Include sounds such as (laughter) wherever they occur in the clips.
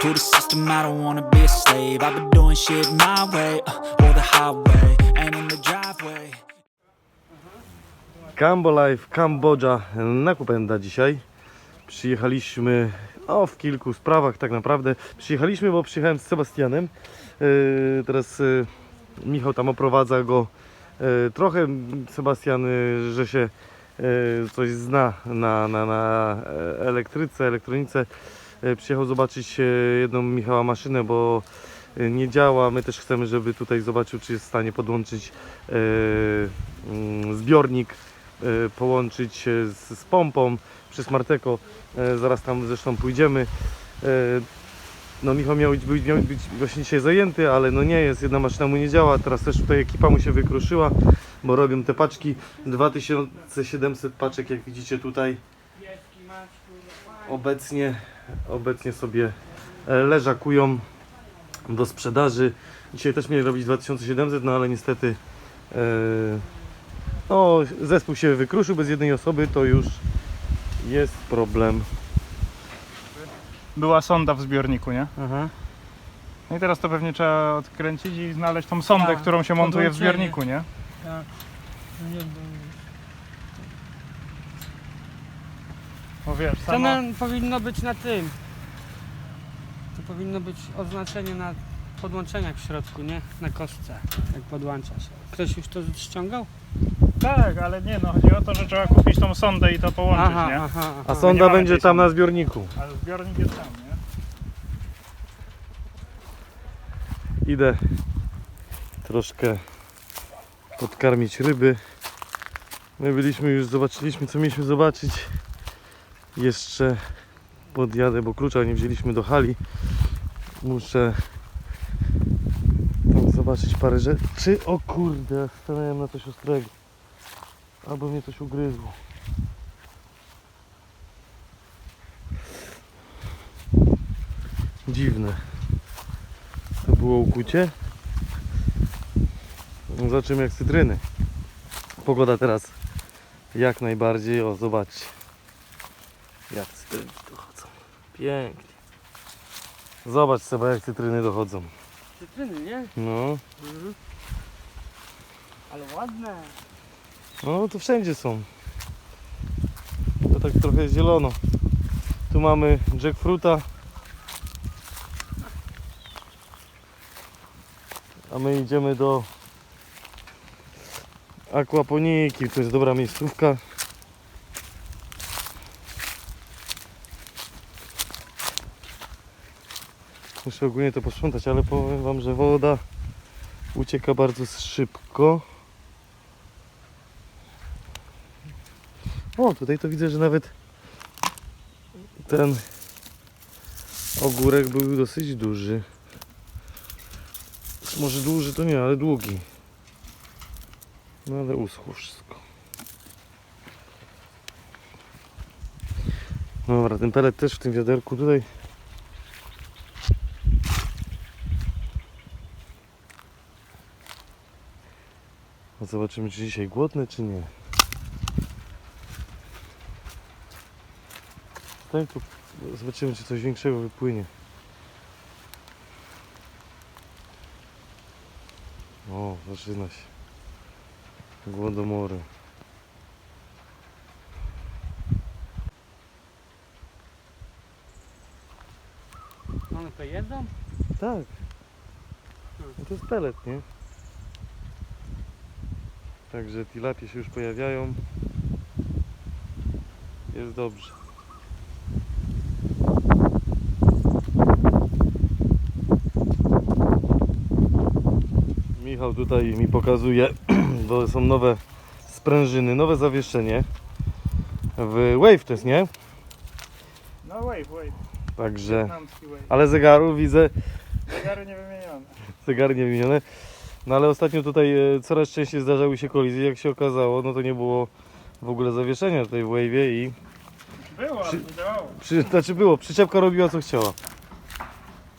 To the system, I don't wanna be a slave. I've been doing shit my way, uh, or the highway, and in the driveway. Cambo Life, Kambodża na Kupenda dzisiaj. Przyjechaliśmy o, w kilku sprawach tak naprawdę. Przyjechaliśmy, bo przyjechałem z Sebastianem. Yy, teraz yy, Michał tam oprowadza go yy, trochę. Sebastian, yy, że się yy, coś zna na, na, na elektryce, elektronice. Yy, przyjechał zobaczyć yy, jedną Michała maszynę, bo yy, nie działa. My też chcemy, żeby tutaj zobaczył, czy jest w stanie podłączyć mm, zbiornik połączyć e, z, pompą przez Marteko. E, Zaraz tam zresztą pójdziemy. E, No Michał miał być, miał być właśnie dzisiaj zajęty, ale no nie jest, jedna maszyna mu nie działa. Teraz też tutaj ekipa mu się wykruszyła, bo robią te paczki. 2700 paczek, jak widzicie tutaj. Obecnie, obecnie sobie e, leżakują do sprzedaży. Dzisiaj też mieli robić 2700, no ale niestety e, no, zespół się wykruszył bez jednej osoby, to już jest problem. była sonda w zbiorniku, nie? No i teraz to pewnie trzeba odkręcić i znaleźć tą sondę, Tak, którą się montuje w zbiorniku, nie? Tak. No nie, bo- wiesz, To sama... na, powinno być na tym. To powinno być oznaczenie na podłączeniach w środku, nie? Na kostce, jak podłącza się. Ktoś już to ściągał? Tak, ale nie, no chodzi o to, że trzeba kupić tą sondę i to połączyć, nie? aha, A aha. sonda mamy będzie tej tam na zbiorniku. Ale zbiornik jest tam, nie? Idę troszkę podkarmić ryby. My byliśmy już, zobaczyliśmy co mieliśmy zobaczyć. Jeszcze podjadę, bo klucza nie wzięliśmy do hali. Muszę tam zobaczyć parę rzeczy. O kurde, stanąłem na coś ostrego. Albo mnie coś ugryzło. Dziwne. To było ukucie. No, Zobaczymy jak cytryny. Pogoda teraz jak najbardziej. O, zobaczcie. Cytryny dochodzą. Pięknie. Zobacz sobie jak cytryny dochodzą. Cytryny, nie? No, Mhm. Ale ładne. no to wszędzie są. To tak trochę zielono. Tu mamy jackfruita. A my idziemy do akwaponiki. To jest dobra miejscówka. Muszę ogólnie to posprzątać, ale powiem Wam, że woda ucieka bardzo szybko. O, tutaj to widzę, że nawet ten ogórek był dosyć duży. Może duży to nie, ale długi. No ale uschło wszystko. Dobra, ten pelet też w tym wiaderku tutaj. Zobaczymy, czy dzisiaj głodny, czy nie. Tak, tu zobaczymy, czy coś większego wypłynie. O, zaczyna się. Głodomory. One to jedzą? Tak. No to jest pelet, nie? Także tilapie się już pojawiają. Jest dobrze. Michał tutaj mi pokazuje, (clears throat) bo są nowe sprężyny, nowe zawieszenie w Wave to jest, nie? No wave, wave. Także, wave. ale zegaru widzę, (laughs) Zegary nie wymienione. zegary nie wymienione. No ale ostatnio tutaj e, coraz częściej zdarzały się kolizje, jak się okazało, no to nie było w ogóle zawieszenia tutaj w Wave'ie i Było, ale nie działało. przy, znaczy było, przyczepka robiła co chciała.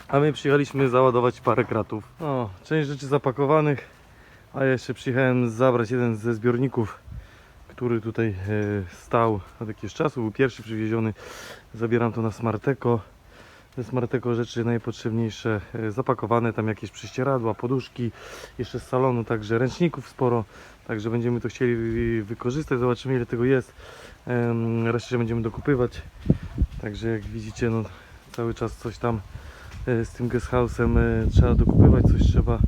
A my przyjechaliśmy załadować parę kratów. No, część rzeczy zapakowanych, a ja jeszcze przyjechałem zabrać jeden ze zbiorników, który tutaj e, stał od jakiegoś czasu, był pierwszy przywieziony. Zabieram to na Smarteko. Ze Smarteko rzeczy najpotrzebniejsze e, zapakowane, tam jakieś prześcieradła, poduszki, jeszcze z salonu, także ręczników sporo. Także będziemy to chcieli wykorzystać, zobaczymy ile tego jest. Resztę będziemy dokupywać. Także jak widzicie, no, cały czas coś tam e, z tym guest house'em e, trzeba dokupywać, coś trzeba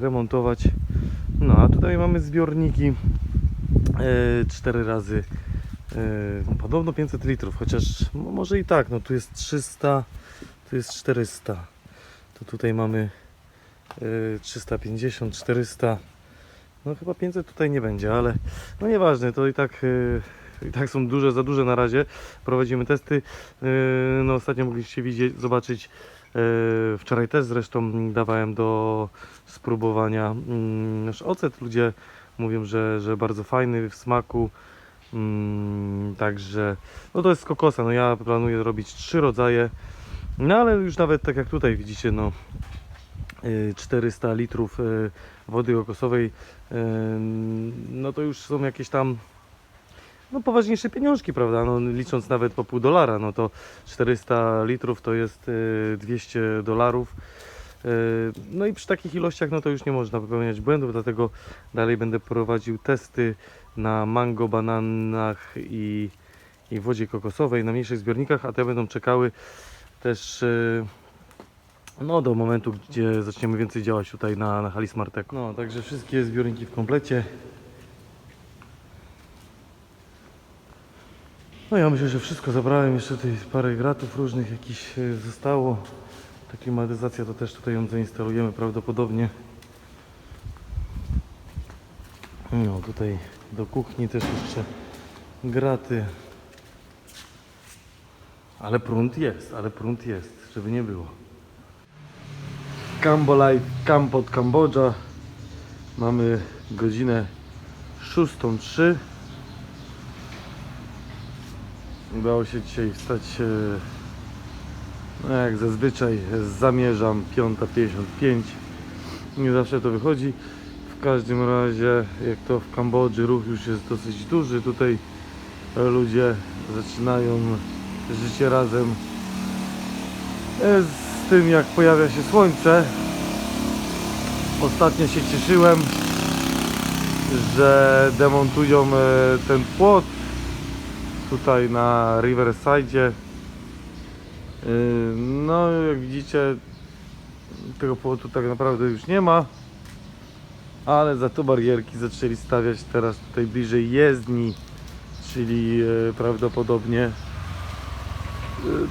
remontować. No a tutaj mamy zbiorniki e, cztery razy podobno 500 litrów, chociaż no, może i tak, no tu jest 300, tu jest 400. To tutaj mamy e, 350, 400. No chyba 500 tutaj nie będzie, ale no nieważne, to i tak e, i tak są duże, za duże na razie. Prowadzimy testy. No ostatnio mogliście widzieć, zobaczyć wczoraj też zresztą dawałem do spróbowania mm, nasz ocet. Ludzie mówią, że, że bardzo fajny w smaku. Mm, Także no to jest z kokosa. No ja planuję robić trzy rodzaje. No ale już nawet tak jak tutaj widzicie, no y, 400 litrów y, wody kokosowej, y, no to już są jakieś tam no poważniejsze pieniążki, prawda? No, licząc nawet po pół dolara, no to 400 litrów to jest y, 200 dolarów. Y, No i przy takich ilościach no to już nie można popełniać błędów, dlatego dalej będę prowadził testy na mango, bananach i, i wodzie kokosowej na mniejszych zbiornikach, a te będą czekały też y, no, do momentu, gdzie zaczniemy więcej działać tutaj na, na hali Smartek. No, także wszystkie zbiorniki w komplecie. No ja myślę, że wszystko zabrałem, jeszcze tutaj parę gratów różnych jakiś e, zostało. Ta klimatyzacja to też tutaj ją zainstalujemy prawdopodobnie. No tutaj do kuchni też jeszcze graty. Ale prąd jest, ale prąd jest, żeby nie było. Cambo Life Camp od Kambodża. Mamy godzinę 6.03. Udało się dzisiaj wstać, e, no jak zazwyczaj zamierzam 5.55. Nie zawsze to wychodzi. W każdym razie, jak to w Kambodży, ruch już jest dosyć duży. Tutaj ludzie zaczynają życie razem e, z tym, jak pojawia się słońce. Ostatnio się cieszyłem, że demontują e, ten płot tutaj na Riverside. No, jak widzicie, tego płotu tak naprawdę już nie ma, ale za to barierki zaczęli stawiać teraz tutaj bliżej jezdni, czyli e, prawdopodobnie e,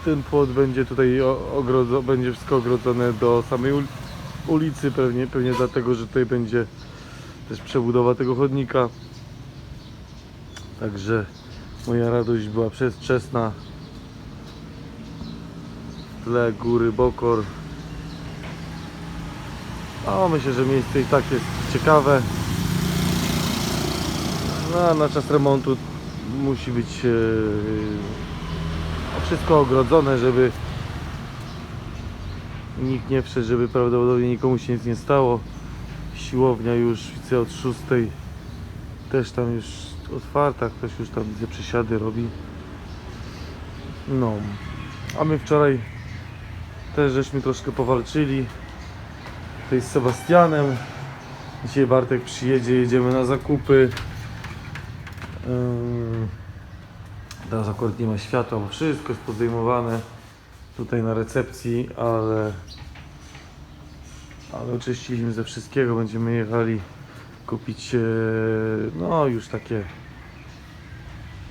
ten płot będzie tutaj ogrodzony, będzie wszystko ogrodzone do samej ul- ulicy, pewnie, pewnie dlatego, że tutaj będzie też przebudowa tego chodnika. Także moja radość była przedwczesna. W tle góry Bokor. No, myślę, że miejsce i tak jest ciekawe. No, a na czas remontu musi być no, wszystko ogrodzone, żeby nikt nie wszedł, żeby prawdopodobnie nikomu się nic nie stało. Siłownia już widzę od 6 też tam już otwarta, ktoś już tam widzę przesiady robi. No, a my wczoraj też żeśmy troszkę powalczyli tutaj z Sebastianem. Dzisiaj Bartek przyjedzie, jedziemy na zakupy. Teraz akurat nie ma światła, bo wszystko jest podejmowane tutaj na recepcji, ale ale oczyściliśmy ze wszystkiego, będziemy jechali kupić e, no już takie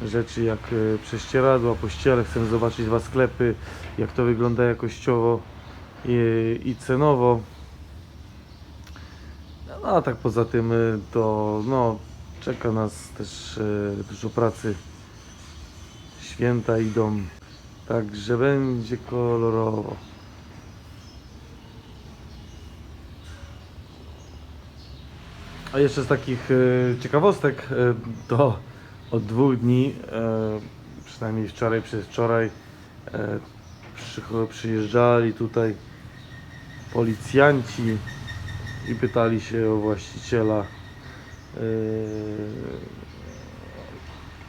rzeczy jak e, prześcieradła, pościele, chcemy zobaczyć dwa sklepy, jak to wygląda jakościowo i, i cenowo. A tak poza tym e, to no, czeka nas też e, dużo pracy. Święta idą, także będzie kolorowo. A jeszcze z takich e, ciekawostek, to od dwóch dni, przynajmniej wczoraj, przez wczoraj, przyjeżdżali tutaj policjanci i pytali się o właściciela e,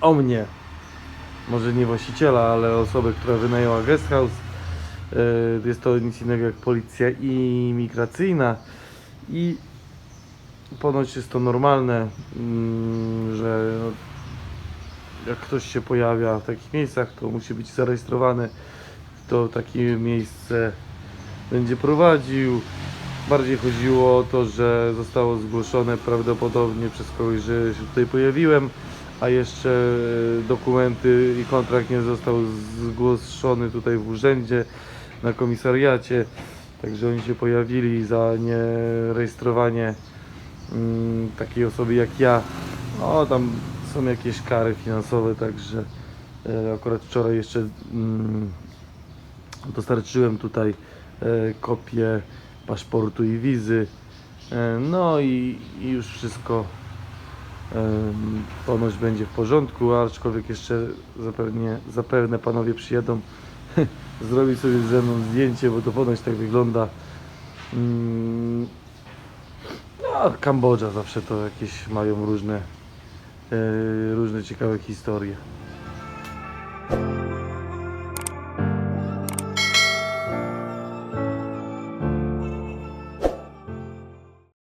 o mnie. Może nie właściciela, ale osobę, która wynajęła guest house. E, Jest to nic innego jak policja imigracyjna i ponoć jest to normalne, mm, że no, jak ktoś się pojawia w takich miejscach, to musi być zarejestrowany, kto takie miejsce będzie prowadził. Bardziej chodziło o to, że zostało zgłoszone prawdopodobnie przez kogoś, że się tutaj pojawiłem, a jeszcze e, dokumenty i kontrakt nie został zgłoszony tutaj w urzędzie, na komisariacie. Także oni się pojawili za nierejestrowanie mm, takiej osoby jak ja. O, tam są jakieś kary finansowe, także e, akurat wczoraj jeszcze mm, dostarczyłem tutaj e, kopię paszportu i wizy. E, no i, i już wszystko ponoć będzie w porządku, aczkolwiek jeszcze zapewne, zapewne panowie przyjadą (laughs) zrobić sobie ze mną zdjęcie, bo to ponoć tak wygląda. No, Kambodża zawsze to jakieś mają różne, e, różne ciekawe historie.